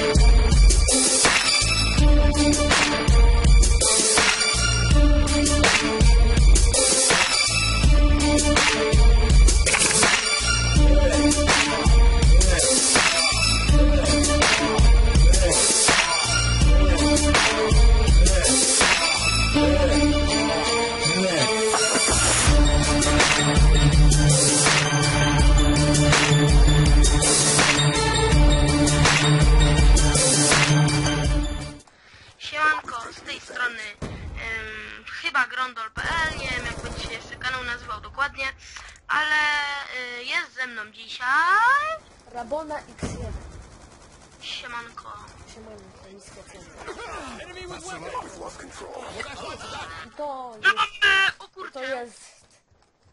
Siemanko, Rabona X1. Siemanko. Siemano, to niskie ceny. To No, jest, e, o to jest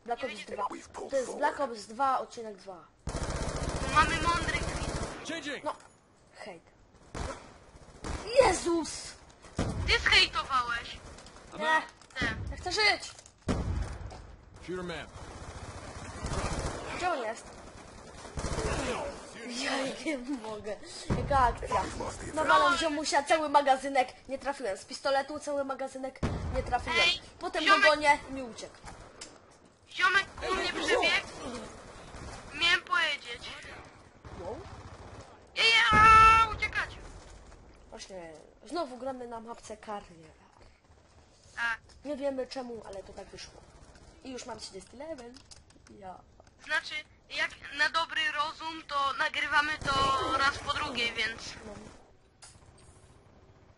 Black Ops 2. To jest Black Ops 2, odcinek 2. bo mamy mądrych widzów. No, hejt. Jezus! Ty zhejtowałeś. Nie, ja chcę żyć! Gdzie on jest? Nie mogę. Jaka akcja. Nawalam ziomusia cały magazynek, nie trafiłem. Z pistoletu cały magazynek, nie trafiłem. Ej, Potem ziomek- go gonię i mi uciekł. Ziomek u mnie przebiegł. Miałem powiedzieć. Wow. Ja, uciekać. Właśnie, znowu gramy na mapce karnie. Tak. Nie wiemy czemu, ale to tak wyszło. I już mam 30 level. Ja. Znaczy, jak na dobry rozum, to nagrywamy to raz po drugiej, więc... No.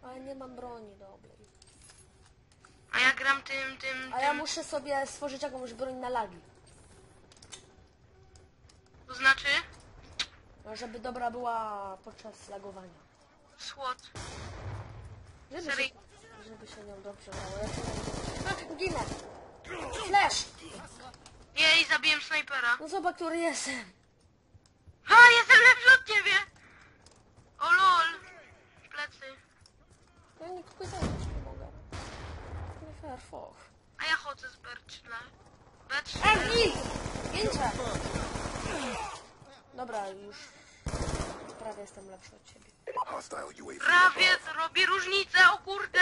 Ale nie mam broni dobrej. A ja gram tym, tym, A ja tym... muszę sobie stworzyć jakąś broń na lagi. To znaczy... No, Żeby dobra była podczas lagowania. SWOT. Żeby się, żeby się nią dobrze grało. Ja A, ginę! Flash! Jej, zabiłem snajpera. No zobacz, który jestem. Ha, jestem lepszy od ciebie! O lol. Plecy. Ja nikogo zabić nie mogę. Nie fair, foch. A ja chodzę z B3. B3. A, gin! Gincie! Dobra, już prawie jestem lepszy od ciebie. Hostile UAV. Prawie robi różnicę, o kurde!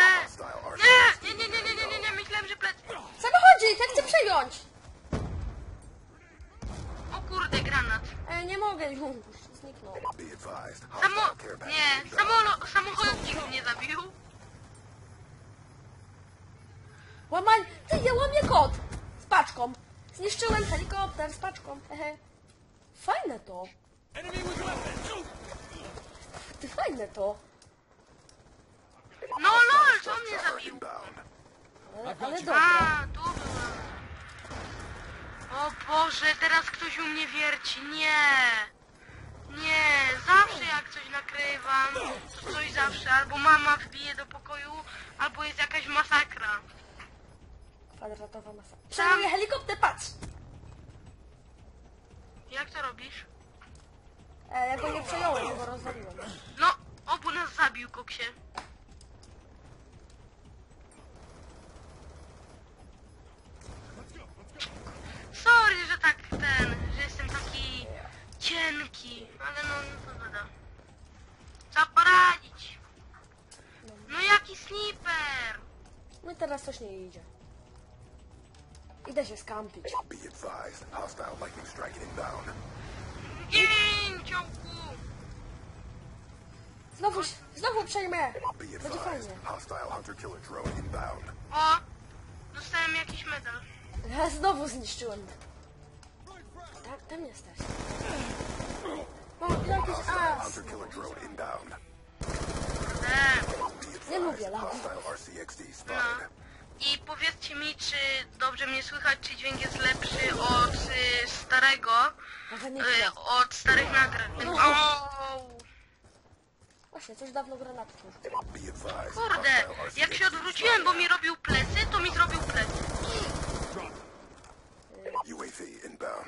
Nie, nie, nie, nie, nie, nie, nie, nie, myślałem, że plecy. Samochodzik, ja chcę przejąć! O kurde, Ej, nie mogę już. Zniknął. Samo... Nie, samolo... samochodzik mnie zabił. Łamań! Ty, ja łamię kod! Z paczką. Zniszczyłem helikopter z paczką. Hehe. Fajne to. Ty, fajne to. No lol, co mnie zabił? Ale, ale dobra. A. O Boże, teraz ktoś u mnie wierci. Nie. Nie, zawsze jak coś nakrywam, to coś zawsze. Albo mama wbije do pokoju, albo jest jakaś masakra. Kwadratowa masa. Przejmuję helikopter, patrz! Jak to robisz? E, ja go nie przejąłem, go rozwaliłem. No, obu nas zabił, koksie. Sorry, że tak ten, że jestem taki cienki, ale no, no to bada. Trzeba poradzić. No jaki sniper? No nie idzie. Idę się skampić. Be advised. Hostile lightning strike inbound. Gin, ciołku! Znowu, znowu przejmę! Be Będzie advised. fajnie. Hostile hunter killer drone inbound. O, dostałem jakiś medal. Ja znowu zniszczyłem. Tak, tam jesteś. Mam jakiś Hostile as. hunter killer drone inbound. Eee. Be Nie lubię advised. lagi. Hostile RCXD No. spotted. I powiedzcie mi, czy dobrze mnie słychać, czy dźwięk jest lepszy od y, starego, y, od starych nagrań. O, Właśnie, coś dawno advised. kurde, jak się odwróciłem, bo mi robił plecy, to mi zrobił plecy. UAV inbound.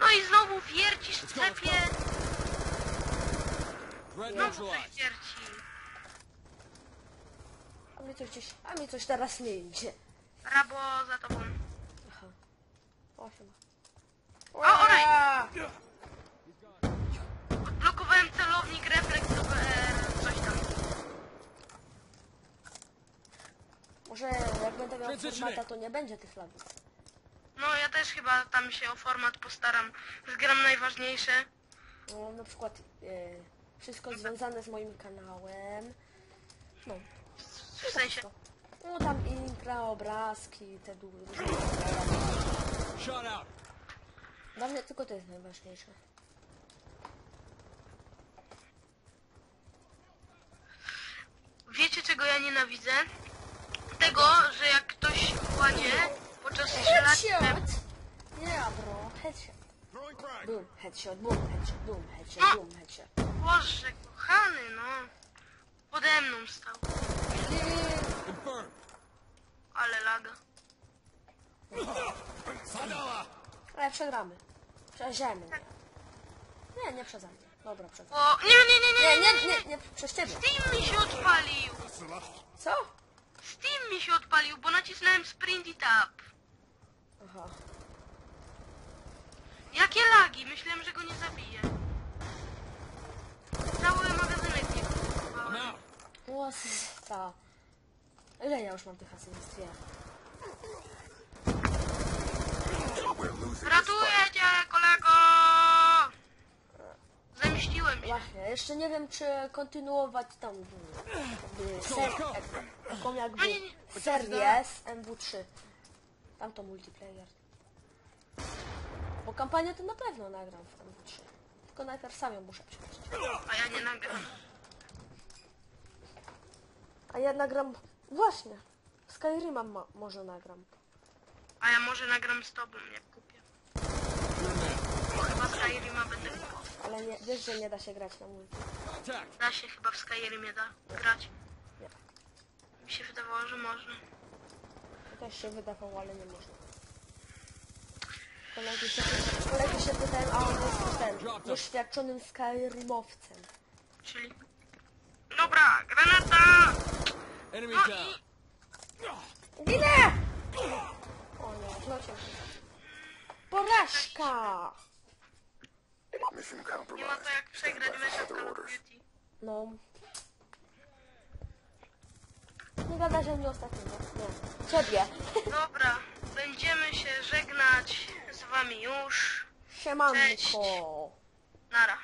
No i znowu wiercisz w cepie, Threat znowu gdzieś, a mi coś teraz nie idzie. A, za tobą. Aha. Osiem. O! Odblokowałem celownik, refleks, e, coś tam. Może jak będę miał formata, to nie będzie tych lagów. No, ja też chyba tam się o format postaram. Zgram najważniejsze. No, na przykład e, wszystko związane z moim kanałem. No. W sensie. no tam impra, obrazki, te du- różne. Shot out. Dla mnie tylko to jest najważniejsze. Wiecie czego ja nienawidzę? Tego, że jak ktoś kładzie podczas strzelania. Headshot! Yeah, bro, headshot. Throwing frag. Boom, headshot, boom, headshot, boom, headshot, No. boom, headshot. Boże, kochany, no. Pode mną stał. Ale przegramy. Przeziemy. Nie, nie przeze mnie. Dobra, przeze mnie. O, nie, nie, nie, nie, Nie, nie, nie, nie, nie, przez ciebie. Steam mi się odpalił. Co? Steam mi się odpalił, bo nacisnąłem sprint i tab. Aha. Jakie lagi? Myślałem, że go nie zabiję. Cały magazynek nie kupowałem. Ile ja już mam tych asyst? Ratuję cię, kolego! Zemściłem się. Właśnie, jeszcze nie wiem, czy kontynuować jakby, ser, jak- taką jakby serię z MW3. Tam to multiplayer. Bo kampanię to na pewno nagram w MW3. Tylko najpierw sam ją muszę przejść. A ja nie nagram. A ja nagram... Właśnie. Skyrima ma, może nagram. A ja może nagram z tobą, jak kupię. Bo chyba Skyrima będę kupował. Ale nie, wiesz, że nie da się grać na multi. Attack. Da się chyba w Skyrimie da grać. Nie. Mi się wydawało, że można. To też się wydawało, ale nie można. Kolegi się, kolegi się pytają, a on jest ten doświadczonym Skyrimowcem. Czyli... Dobra, granata! Enemy No down. i... Ginę! O nie, zlocił się. Mission Nie ma compromised. to jak Stand przegrać mecz for w other Call of orders. Duty. No. Nie gada, że mnie ostatniego. Nie. Ciebie. Dobra, będziemy się żegnać z wami już. Siemanko. Nara.